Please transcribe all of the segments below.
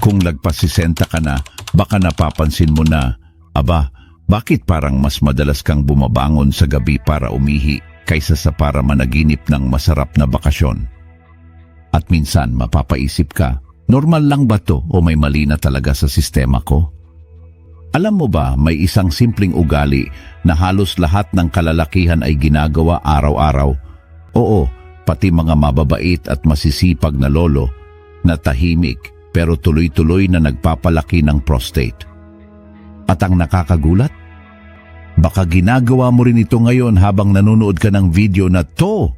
Kung lagpasisenta ka na, baka napapansin mo na, aba, bakit parang mas madalas kang bumabangon sa gabi para umihi kaysa sa para managinip ng masarap na bakasyon? At minsan mapapaisip ka, normal lang ba to o may mali na talaga sa sistema ko? Alam mo ba, may isang simpleng ugali na halos lahat ng kalalakihan ay ginagawa araw-araw. Oo, pati mga mababait at masisipag na lolo na tahimik pero tuloy-tuloy na nagpapalaki ng prostate. At ang nakakagulat? Baka ginagawa mo rin ito ngayon habang nanonood ka ng video na to.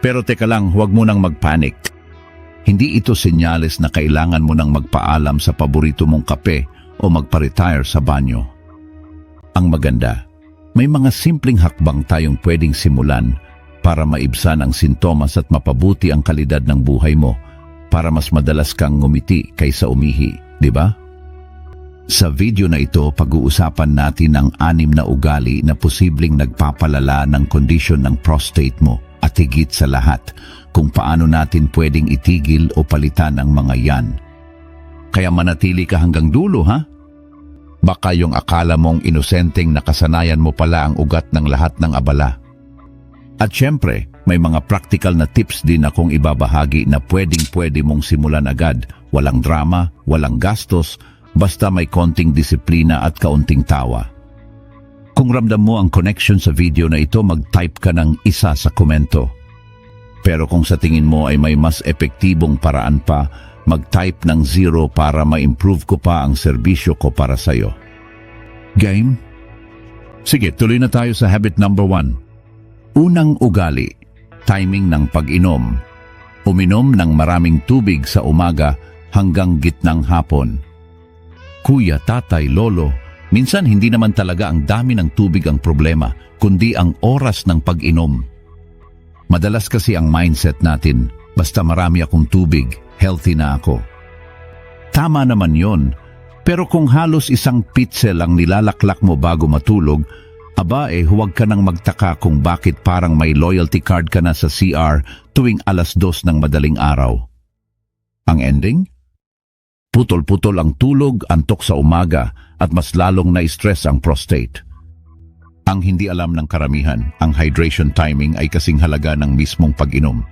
Pero teka lang, huwag mo nang magpanik. Hindi ito senyales na kailangan mo nang magpaalam sa paborito mong kape o magpa-retire sa banyo. Ang maganda, may mga simpleng hakbang tayong pwedeng simulan para maibsan ang sintomas at mapabuti ang kalidad ng buhay mo para mas madalas kang ngumiti kaysa umihi, di ba? Sa video na ito, pag-uusapan natin ang anim na ugali na posibleng nagpapalala ng kondisyon ng prostate mo at higit sa lahat kung paano natin pwedeng itigil o palitan ang mga yan. Kaya manatili ka hanggang dulo, ha? Baka yung akala mong inosenteng nakasanayan mo pala ang ugat ng lahat ng abala. At syempre, may mga practical na tips din akong ibabahagi na pwedeng-pwede mong simulan agad. Walang drama, walang gastos, basta may konting disiplina at kaunting tawa. Kung ramdam mo ang connection sa video na ito, mag-type ka ng isa sa komento. Pero kung sa tingin mo ay may mas epektibong paraan pa, mag-type ng zero para ma-improve ko pa ang serbisyo ko para sa'yo. Game? Sige, tuloy na tayo sa habit number one. Unang ugali, timing ng pag-inom. Uminom ng maraming tubig sa umaga hanggang gitnang hapon. Kuya, tatay, lolo, minsan hindi naman talaga ang dami ng tubig ang problema, kundi ang oras ng pag-inom. Madalas kasi ang mindset natin, basta marami akong tubig, healthy na ako. Tama naman yon, pero kung halos isang pitzel ang nilalaklak mo bago matulog, aba eh huwag ka nang magtaka kung bakit parang may loyalty card ka na sa CR tuwing alas dos ng madaling araw. Ang ending? Putol-putol ang tulog, antok sa umaga at mas lalong na-stress ang prostate. Ang hindi alam ng karamihan, ang hydration timing ay kasing halaga ng mismong pag-inom.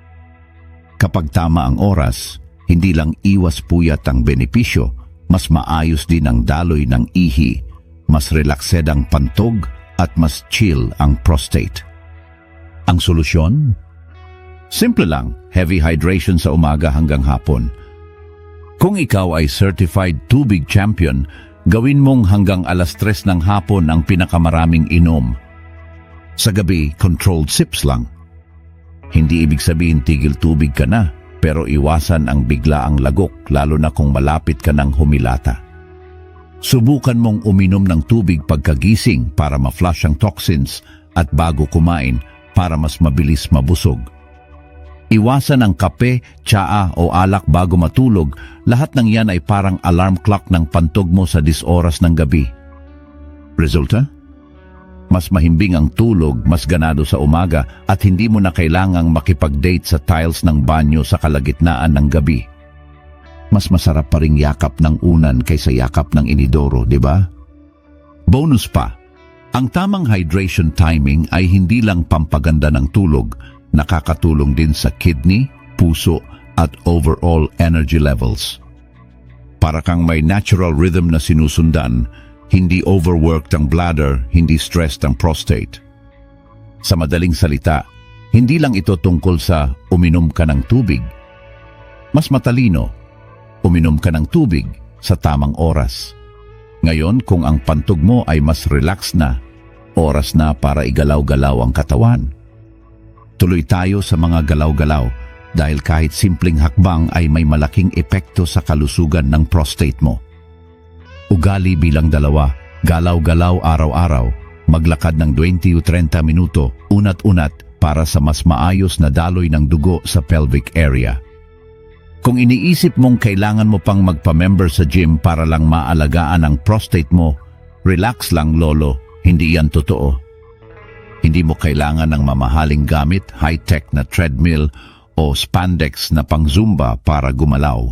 Kapag tama ang oras, hindi lang iwas puyat ang benepisyo, mas maayos din ang daloy ng ihi, mas relaxed ang pantog at mas chill ang prostate. Ang solusyon? Simple lang, heavy hydration sa umaga hanggang hapon. Kung ikaw ay certified tubig champion, gawin mong hanggang alas tres ng hapon ang pinakamaraming inom. Sa gabi, controlled sips lang. Hindi ibig sabihin tigil tubig ka na, pero iwasan ang biglaang lagok lalo na kung malapit ka ng humilata. Subukan mong uminom ng tubig pagkagising para ma-flush ang toxins at bago kumain para mas mabilis mabusog. Iwasan ang kape, tsaa o alak bago matulog. Lahat ng yan ay parang alarm clock ng pantog mo sa disoras ng gabi. Resulta? Mas mahimbing ang tulog, mas ganado sa umaga at hindi mo na kailangang makipag-date sa tiles ng banyo sa kalagitnaan ng gabi. Mas masarap pa ring yakap ng unan kaysa yakap ng inidoro, di ba? Bonus pa, ang tamang hydration timing ay hindi lang pampaganda ng tulog, nakakatulong din sa kidney, puso at overall energy levels. Para kang may natural rhythm na sinusundan, hindi overworked ang bladder, hindi stressed ang prostate. Sa madaling salita, hindi lang ito tungkol sa uminom ka ng tubig. Mas matalino, uminom ka ng tubig sa tamang oras. Ngayon, kung ang pantog mo ay mas relax na, oras na para igalaw-galaw ang katawan. Tuloy tayo sa mga galaw-galaw dahil kahit simpleng hakbang ay may malaking epekto sa kalusugan ng prostate mo. Ugali bilang dalawa, galaw-galaw araw-araw, maglakad ng 20 o 30 minuto, unat-unat para sa mas maayos na daloy ng dugo sa pelvic area. Kung iniisip mong kailangan mo pang magpa-member sa gym para lang maalagaan ang prostate mo, relax lang lolo, hindi yan totoo. Hindi mo kailangan ng mamahaling gamit, high-tech na treadmill o spandex na pang-zumba para gumalaw.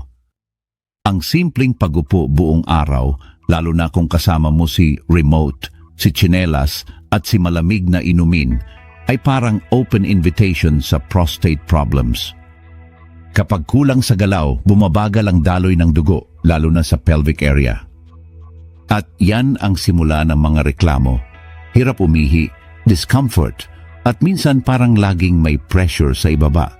Ang simpleng pagupo buong araw, lalo na kung kasama mo si remote, si chinelas at si malamig na inumin, ay parang open invitation sa prostate problems. Kapag kulang sa galaw, bumabagal ang daloy ng dugo, lalo na sa pelvic area. At yan ang simula ng mga reklamo. Hirap umihi, discomfort, at minsan parang laging may pressure sa ibaba.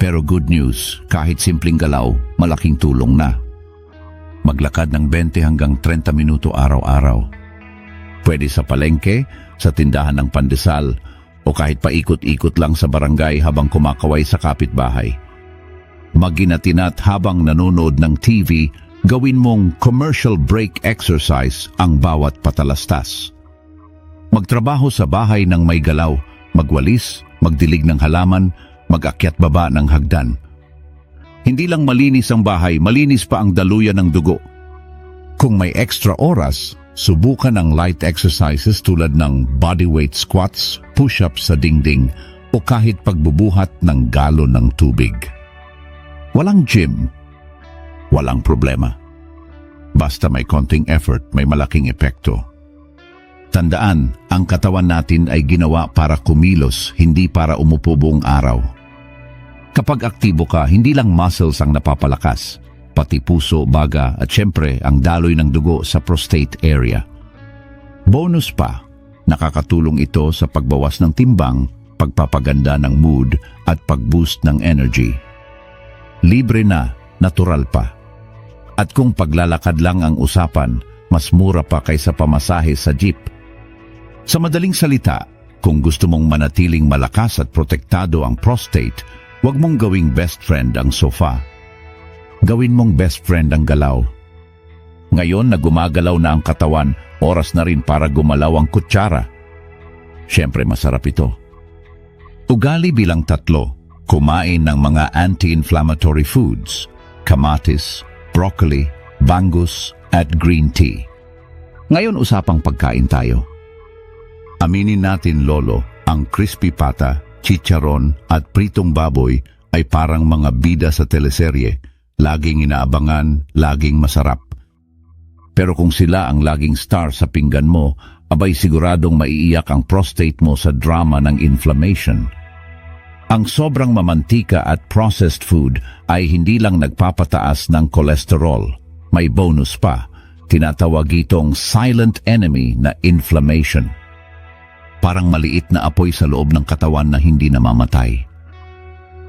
Pero good news, kahit simpleng galaw, malaking tulong na. Maglakad ng 20 hanggang 30 minuto araw-araw. Pwede sa palengke, sa tindahan ng pandesal, o kahit paikot-ikot lang sa barangay habang kumakaway sa kapitbahay. Maginatinat habang nanonood ng TV, gawin mong commercial break exercise ang bawat patalastas. Magtrabaho sa bahay ng may galaw, magwalis, magdilig ng halaman, mag-akyat baba ng hagdan. Hindi lang malinis ang bahay, malinis pa ang daluyan ng dugo. Kung may extra oras, subukan ang light exercises tulad ng bodyweight squats, push-ups sa dingding, o kahit pagbubuhat ng galon ng tubig. Walang gym, walang problema. Basta may konting effort, may malaking epekto. Tandaan, ang katawan natin ay ginawa para kumilos, hindi para umupo buong araw. Kapag aktibo ka, hindi lang muscles ang napapalakas, pati puso, baga at syempre ang daloy ng dugo sa prostate area. Bonus pa, nakakatulong ito sa pagbawas ng timbang, pagpapaganda ng mood at pag-boost ng energy. Libre na, natural pa. At kung paglalakad lang ang usapan, mas mura pa kaysa pamasahe sa jeep. Sa madaling salita, kung gusto mong manatiling malakas at protektado ang prostate, huwag mong gawing best friend ang sofa. Gawin mong best friend ang galaw. Ngayon na gumagalaw na ang katawan, oras na rin para gumalaw ang kutsara. Siyempre masarap ito. Ugali bilang tatlo, kumain ng mga anti-inflammatory foods, kamatis, broccoli, bangus, at green tea. Ngayon usapang pagkain tayo. Aminin natin, Lolo, ang crispy pata, chicharon at pritong baboy ay parang mga bida sa teleserye. Laging inaabangan, laging masarap. Pero kung sila ang laging star sa pinggan mo, abay siguradong maiiyak ang prostate mo sa drama ng inflammation. Ang sobrang mamantika at processed food ay hindi lang nagpapataas ng kolesterol. May bonus pa. Tinatawag itong silent enemy na inflammation. Parang maliit na apoy sa loob ng katawan na hindi namamatay.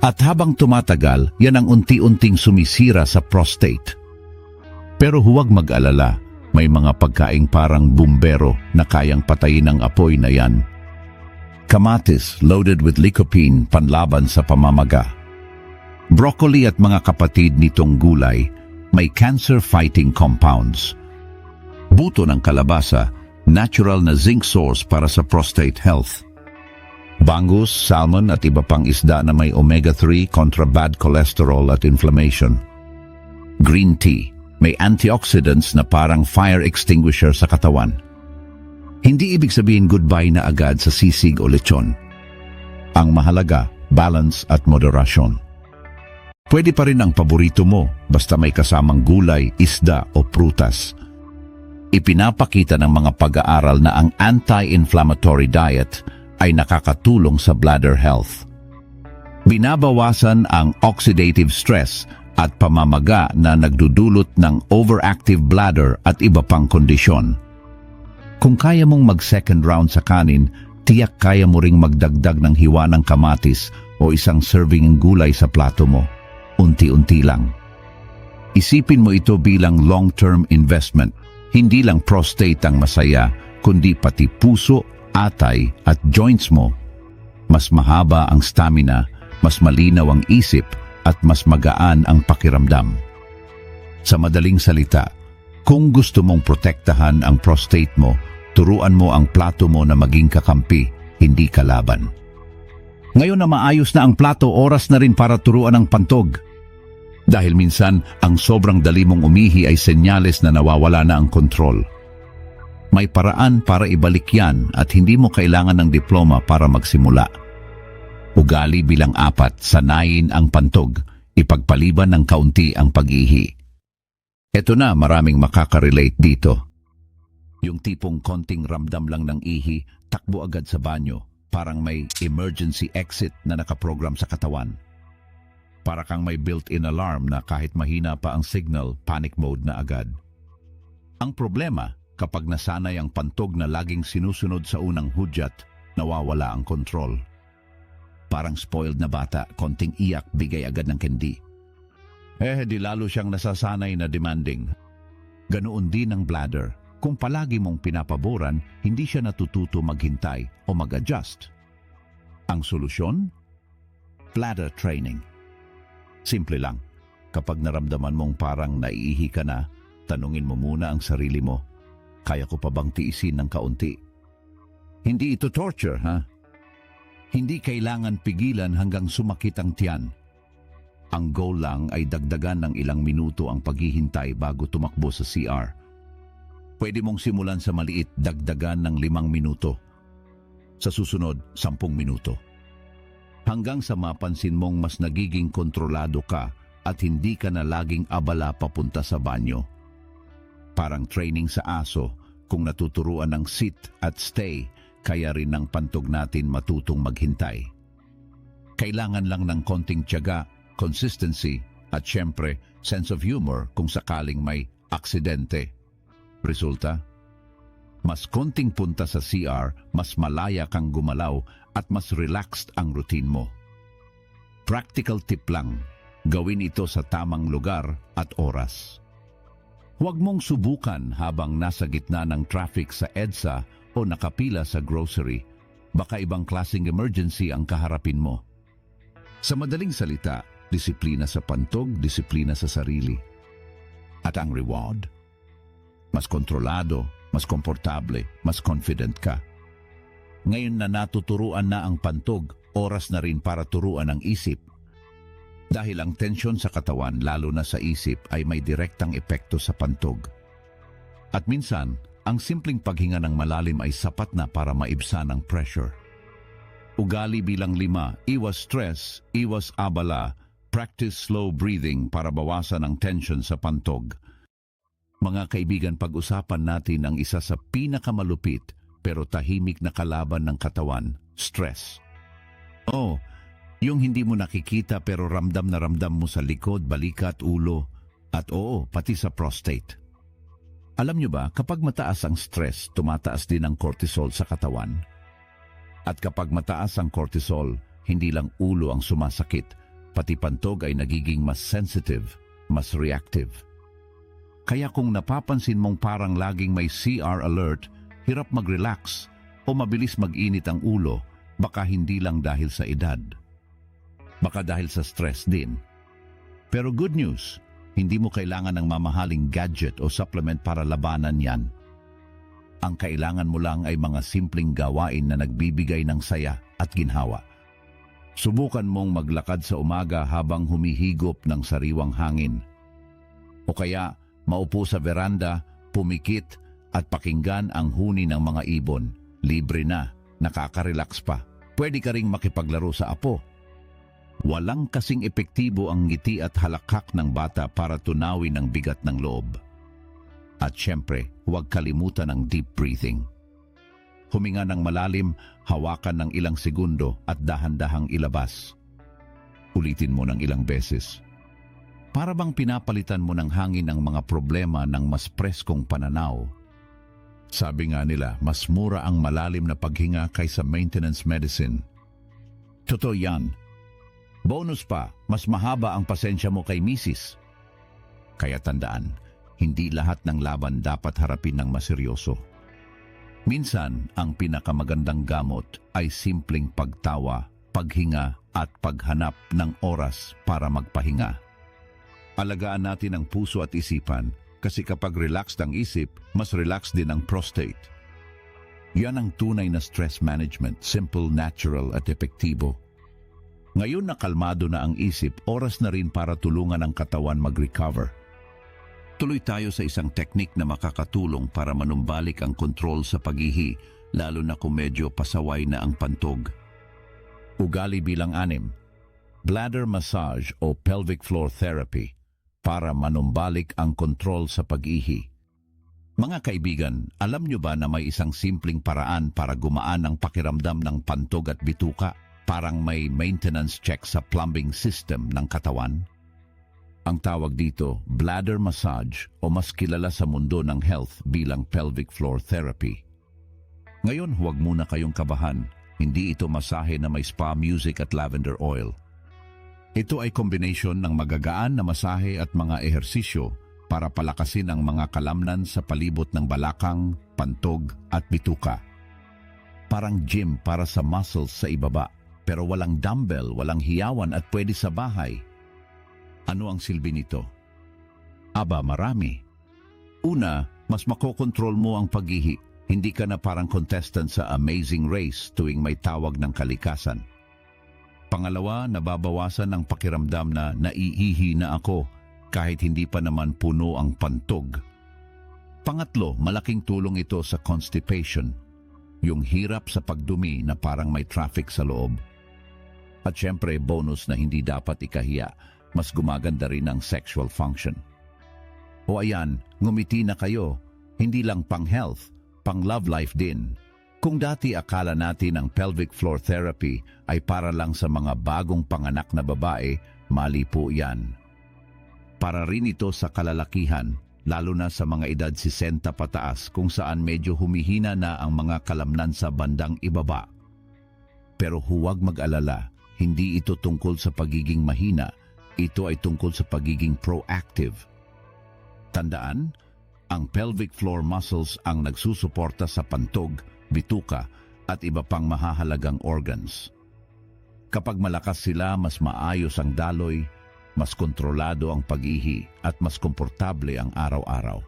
At habang tumatagal, yan ang unti-unting sumisira sa prostate. Pero huwag mag-alala, may mga pagkaing parang bumbero na kayang patayin ang apoy na yan. Kamatis loaded with lycopene panlaban sa pamamaga. Broccoli at mga kapatid nitong gulay may cancer-fighting compounds. Buto ng kalabasa, natural na zinc source para sa prostate health. Bangus, salmon at iba pang isda na may omega-3 kontra bad cholesterol at inflammation. Green tea, may antioxidants na parang fire extinguisher sa katawan. Hindi ibig sabihin goodbye na agad sa sisig o lechon. Ang mahalaga, balance at moderasyon. Pwede pa rin ang paborito mo basta may kasamang gulay, isda o prutas. Ipinapakita ng mga pag-aaral na ang anti-inflammatory diet ay nakakatulong sa bladder health. Binabawasan ang oxidative stress at pamamaga na nagdudulot ng overactive bladder at iba pang kondisyon. Kung kaya mong mag-second round sa kanin, tiyak kaya mo ring magdagdag ng hiwa ng kamatis o isang serving ng gulay sa plato mo. Unti-unti lang. Isipin mo ito bilang long-term investment. Hindi lang prostate ang masaya, kundi pati puso, atay at joints mo. Mas mahaba ang stamina, mas malinaw ang isip at mas magaan ang pakiramdam. Sa madaling salita, kung gusto mong protektahan ang prostate mo, turuan mo ang plato mo na maging kakampi, hindi kalaban. Ngayon na maayos na ang plato, oras na rin para turuan ang pantog. Dahil minsan, ang sobrang dali mong umihi ay senyales na nawawala na ang kontrol. May paraan para ibalik yan at hindi mo kailangan ng diploma para magsimula. Ugali bilang apat, sanayin ang pantog, ipagpaliban ng kaunti ang pag-ihi. Eto na, maraming makaka-relate dito. Yung tipong konting ramdam lang ng ihi, takbo agad sa banyo. Parang may emergency exit na nakaprogram sa katawan. Para kang may built-in alarm na kahit mahina pa ang signal, panic mode na agad. Ang problema, kapag nasanay ang pantog na laging sinusunod sa unang hudyat, nawawala ang kontrol. Parang spoiled na bata, konting iyak, bigay agad ng kendi. Eh, di lalo siyang nasasanay na demanding. Ganoon din ang bladder. Kung palagi mong pinapaboran, hindi siya natututo maghintay o mag-adjust. Ang solusyon? Bladder training. Simple lang. Kapag naramdaman mong parang naiihi ka na, tanungin mo muna ang sarili mo. Kaya ko pa bang tiisin ng kaunti? Hindi ito torture, ha? Hindi kailangan pigilan hanggang sumakit ang tiyan. Ang goal lang ay dagdagan ng ilang minuto ang paghihintay bago tumakbo sa CR. Pwede mong simulan sa maliit, dagdagan ng limang minuto. Sa susunod, sampung minuto. Hanggang sa mapansin mong mas nagiging kontrolado ka at hindi ka na laging abala papunta sa banyo. Parang training sa aso, kung natuturuan ng sit at stay, kaya rin ng pantog natin matutong maghintay. Kailangan lang ng konting tiyaga, consistency, at syempre, sense of humor kung sakaling may aksidente. Resulta? Mas konting punta sa CR, mas malaya kang gumalaw at mas relaxed ang routine mo. Practical tip lang, gawin ito sa tamang lugar at oras. Huwag mong subukan habang nasa gitna ng traffic sa EDSA o nakapila sa grocery. Baka ibang klaseng emergency ang kaharapin mo. Sa madaling salita, disiplina sa pantog, disiplina sa sarili. At ang reward? Mas kontrolado, mas komportable, mas confident ka. Ngayon na natuturuan na ang pantog, oras na rin para turuan ang isip. Dahil ang tensyon sa katawan, lalo na sa isip, ay may direktang epekto sa pantog. At minsan, ang simpleng paghinga ng malalim ay sapat na para maibsan ang pressure. Ugali bilang lima, iwas stress, iwas abala, practice slow breathing para bawasan ang tension sa pantog. Mga kaibigan, pag-usapan natin ang isa sa pinakamalupit pero tahimik na kalaban ng katawan, stress. Oh, yung hindi mo nakikita pero ramdam na ramdam mo sa likod, balikat, ulo, at oo, pati sa prostate. Alam nyo ba, kapag mataas ang stress, tumataas din ang cortisol sa katawan. At kapag mataas ang cortisol, hindi lang ulo ang sumasakit, pati pantog ay nagiging mas sensitive, mas reactive. Kaya kung napapansin mong parang laging may CR alert, hirap mag-relax o mabilis mag-init ang ulo, baka hindi lang dahil sa edad. Baka dahil sa stress din. Pero good news, hindi mo kailangan ng mamahaling gadget o supplement para labanan yan. Ang kailangan mo lang ay mga simpleng gawain na nagbibigay ng saya at ginhawa. Subukan mong maglakad sa umaga habang humihigop ng sariwang hangin. O kaya maupo sa veranda, pumikit at pakinggan ang huni ng mga ibon. Libre na, nakaka-relax pa. Pwede ka ring makipaglaro sa apo. Walang kasing epektibo ang ngiti at halakhak ng bata para tunawin ang bigat ng loob. At syempre, huwag kalimutan ang deep breathing. Huminga ng malalim, hawakan ng ilang segundo at dahan-dahang ilabas. Ulitin mo ng ilang beses. Para bang pinapalitan mo ng hangin ang mga problema ng mas preskong pananaw. Sabi nga nila, mas mura ang malalim na paghinga kaysa maintenance medicine. Totoo yan. Bonus pa, mas mahaba ang pasensya mo kay misis. Kaya tandaan, hindi lahat ng laban dapat harapin ng maseryoso. Minsan, ang pinakamagandang gamot ay simpleng pagtawa, paghinga at paghanap ng oras para magpahinga. Alagaan natin ang puso at isipan kasi kapag relaxed ang isip, mas relaxed din ang prostate. Yan ang tunay na stress management, simple, natural at epektibo. Ngayon na kalmado na ang isip, oras na rin para tulungan ang katawan mag-recover. Tuloy tayo sa isang teknik na makakatulong para manumbalik ang kontrol sa paghihi, lalo na kung medyo pasaway na ang pantog. Ugali bilang anim, bladder massage o pelvic floor therapy. Para manumbalik ang kontrol sa pag-ihi. Mga kaibigan, alam nyo ba na may isang simpleng paraan para gumaan ang pakiramdam ng pantog at bituka? Parang may maintenance check sa plumbing system ng katawan? Ang tawag dito, bladder massage o mas kilala sa mundo ng health bilang pelvic floor therapy. Ngayon huwag muna kayong kabahan, hindi ito masahe na may spa music at lavender oil. Ito ay combination ng magagaan na masahe at mga ehersisyo para palakasin ang mga kalamnan sa palibot ng balakang, pantog at bituka. Parang gym para sa muscles sa ibaba, pero walang dumbbell, walang hiyawan at pwede sa bahay. Ano ang silbi nito? Aba, marami. Una, mas makokontrol mo ang paghihi. Hindi ka na parang contestant sa Amazing Race tuwing may tawag ng kalikasan. Pangalawa, nababawasan ang pakiramdam na naiihi na ako kahit hindi pa naman puno ang pantog. Pangatlo, malaking tulong ito sa constipation, yung hirap sa pagdumi na parang may traffic sa loob. At syempre, bonus na hindi dapat ikahiya, mas gumaganda rin ang sexual function. O ayan, ngumiti na kayo, hindi lang pang health, pang love life din. Kung dati akala natin ang pelvic floor therapy ay para lang sa mga bagong panganak na babae, mali po yan. Para rin ito sa kalalakihan, lalo na sa mga edad 60 pataas kung saan medyo humihina na ang mga kalamnan sa bandang ibaba. Pero huwag mag-alala, hindi ito tungkol sa pagiging mahina, ito ay tungkol sa pagiging proactive. Tandaan, ang pelvic floor muscles ang nagsusuporta sa pantog, bituka at iba pang mahahalagang organs. Kapag malakas sila, mas maayos ang daloy, mas kontrolado ang pag-ihi at mas komportable ang araw-araw.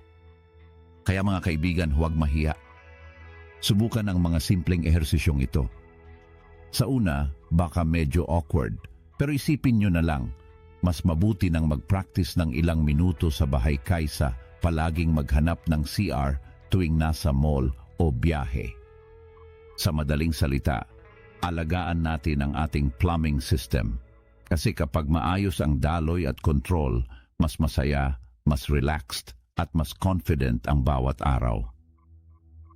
Kaya mga kaibigan, huwag mahiya. Subukan ang mga simpleng ehersisyong ito. Sa una, baka medyo awkward, pero isipin nyo na lang, mas mabuti nang mag-practice ng ilang minuto sa bahay kaysa palaging maghanap ng CR tuwing nasa mall o biyahe. Sa madaling salita, alagaan natin ang ating plumbing system kasi kapag maayos ang daloy at control, mas masaya, mas relaxed at mas confident ang bawat araw.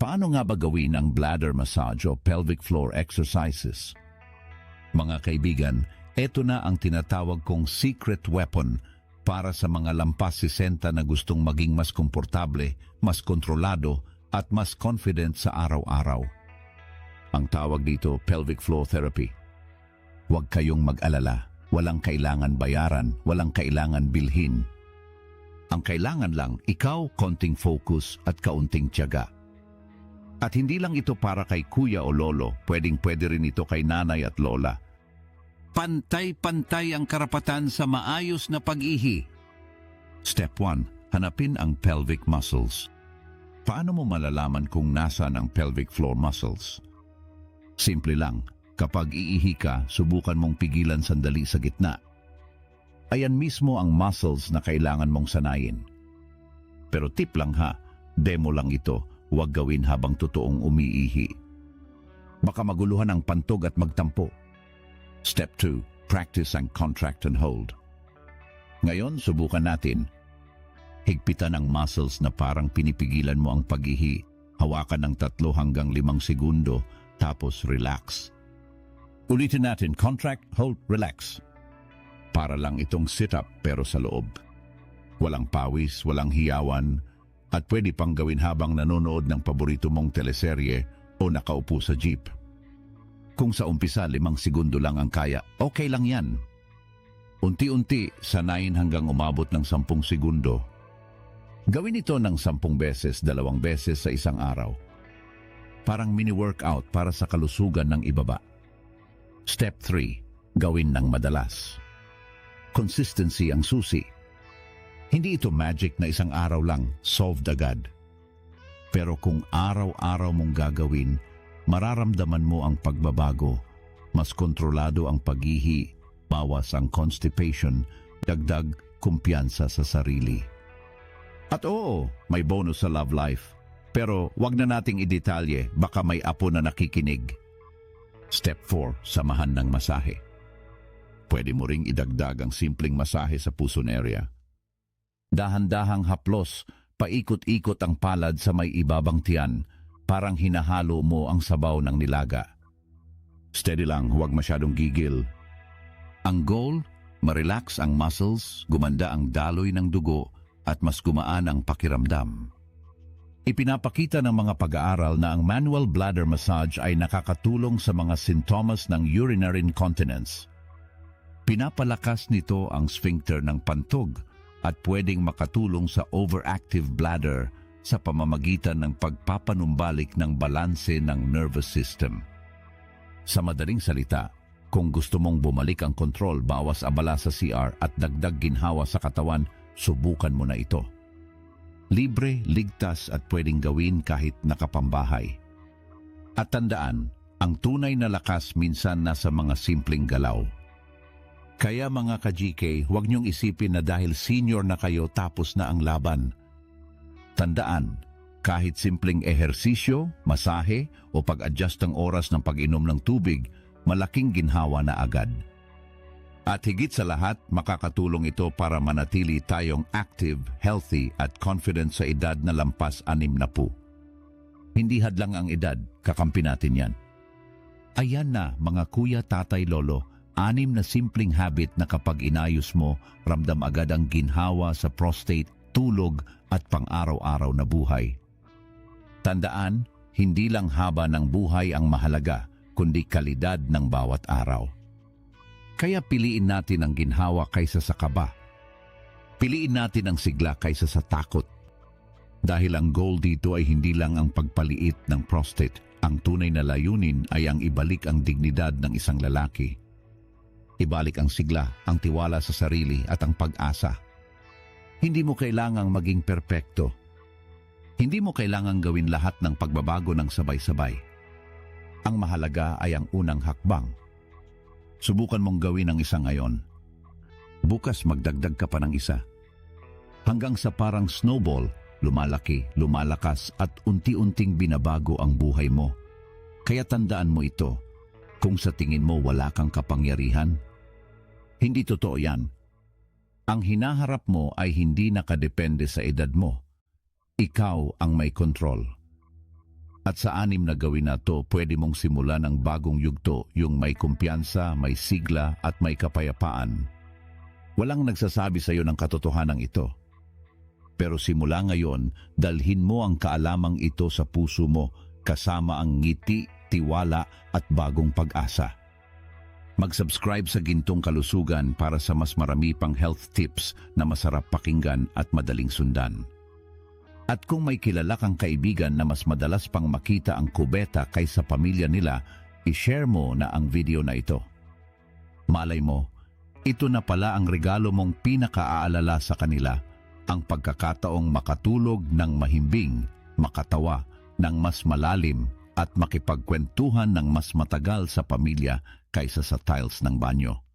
Paano nga ba gawin ang bladder massage o pelvic floor exercises? Mga kaibigan, ito na ang tinatawag kong secret weapon para sa mga lampas 60 na gustong maging mas komportable, mas kontrolado at mas confident sa araw-araw. Ang tawag dito pelvic floor therapy. Huwag kayong mag-alala. Walang kailangan bayaran, walang kailangan bilhin. Ang kailangan lang, ikaw konting focus at kaunting tiyaga. At hindi lang ito para kay kuya o lolo, pwedeng pwede rin ito kay nanay at lola. Pantay-pantay ang karapatan sa maayos na pag-ihi. Step 1. Hanapin ang pelvic muscles. Paano mo malalaman kung nasa ang pelvic floor muscles? Simple lang, kapag iihi ka, subukan mong pigilan sandali sa gitna. Ayan mismo ang muscles na kailangan mong sanayin. Pero tip lang ha, demo lang ito, huwag gawin habang totoong umiihi. Baka maguluhan ang pantog at magtampo. Step 2. Practice and contract and hold. Ngayon, subukan natin. Higpitan ang muscles na parang pinipigilan mo ang paghihi. Hawakan ng tatlo hanggang limang segundo, tapos relax. Ulitin natin, contract, hold, relax. Para lang itong sit-up pero sa loob. Walang pawis, walang hiyawan, at pwede pang gawin habang nanonood ng paborito mong teleserye o nakaupo sa jeep. Kung sa umpisa limang segundo lang ang kaya, okay lang yan. Unti-unti, sanayin hanggang umabot ng sampung segundo. Gawin ito ng sampung beses, dalawang beses sa isang araw. Parang mini-workout para sa kalusugan ng ibaba. Step 3. Gawin ng madalas. Consistency ang susi. Hindi ito magic na isang araw lang, solved agad. Pero kung araw-araw mong gagawin, mararamdaman mo ang pagbabago. Mas kontrolado ang paghihi, bawas ang constipation, dagdag kumpiyansa sa sarili. At oo, may bonus sa love life. Pero wag na nating idetalye, baka may apo na nakikinig. Step 4, samahan ng masahe. Pwede mo ring idagdag ang simpleng masahe sa puson area. Dahan-dahang haplos, paikot-ikot ang palad sa may ibabang tiyan, parang hinahalo mo ang sabaw ng nilaga. Steady lang, huwag masyadong gigil. Ang goal, marelax ang muscles, gumanda ang daloy ng dugo, at mas gumaan ang pakiramdam. Ipinapakita ng mga pag-aaral na ang manual bladder massage ay nakakatulong sa mga sintomas ng urinary incontinence. Pinapalakas nito ang sphincter ng pantog at pwedeng makatulong sa overactive bladder sa pamamagitan ng pagpapanumbalik ng balanse ng nervous system. Sa madaling salita, kung gusto mong bumalik ang kontrol bawas abala sa CR at dagdag ginhawa sa katawan, subukan mo na ito. Libre, ligtas at pwedeng gawin kahit nakapambahay. At tandaan, ang tunay na lakas minsan nasa mga simpleng galaw. Kaya mga ka-GK, huwag niyong isipin na dahil senior na kayo tapos na ang laban. Tandaan, kahit simpleng ehersisyo, masahe o pag-adjust ng oras ng pag-inom ng tubig, malaking ginhawa na agad. At higit sa lahat, makakatulong ito para manatili tayong active, healthy at confident sa edad na lampas anim na po. Hindi hadlang ang edad, kakampi natin yan. Ayan na mga kuya, tatay, lolo, anim na simpleng habit na kapag inayos mo, ramdam agad ang ginhawa sa prostate, tulog at pang-araw-araw na buhay. Tandaan, hindi lang haba ng buhay ang mahalaga, kundi kalidad ng bawat araw. Kaya piliin natin ang ginhawa kaysa sa kaba. Piliin natin ang sigla kaysa sa takot. Dahil ang goal dito ay hindi lang ang pagpaliit ng prostate, ang tunay na layunin ay ang ibalik ang dignidad ng isang lalaki. Ibalik ang sigla, ang tiwala sa sarili at ang pag-asa. Hindi mo kailangang maging perpekto. Hindi mo kailangang gawin lahat ng pagbabago ng sabay-sabay. Ang mahalaga ay ang unang hakbang. Subukan mong gawin ang isa ngayon. Bukas magdagdag ka pa ng isa. Hanggang sa parang snowball, lumalaki, lumalakas at unti-unting binabago ang buhay mo. Kaya tandaan mo ito, kung sa tingin mo wala kang kapangyarihan, hindi totoo yan. Ang hinaharap mo ay hindi nakadepende sa edad mo. Ikaw ang may kontrol. At sa anim na gawin na to, pwede mong simulan ang bagong yugto, yung may kumpiyansa, may sigla at may kapayapaan. Walang nagsasabi sa iyo ng katotohanan ito. Pero simula ngayon, dalhin mo ang kaalamang ito sa puso mo kasama ang ngiti, tiwala at bagong pag-asa. Mag-subscribe sa Gintong Kalusugan para sa mas marami pang health tips na masarap pakinggan at madaling sundan. At kung may kilala kang kaibigan na mas madalas pang makita ang kubeta kaysa pamilya nila, i-share mo na ang video na ito. Malay mo, ito na pala ang regalo mong pinakaaalala sa kanila, ang pagkakataong makatulog ng mahimbing, makatawa ng mas malalim at makipagkwentuhan ng mas matagal sa pamilya kaysa sa tiles ng banyo.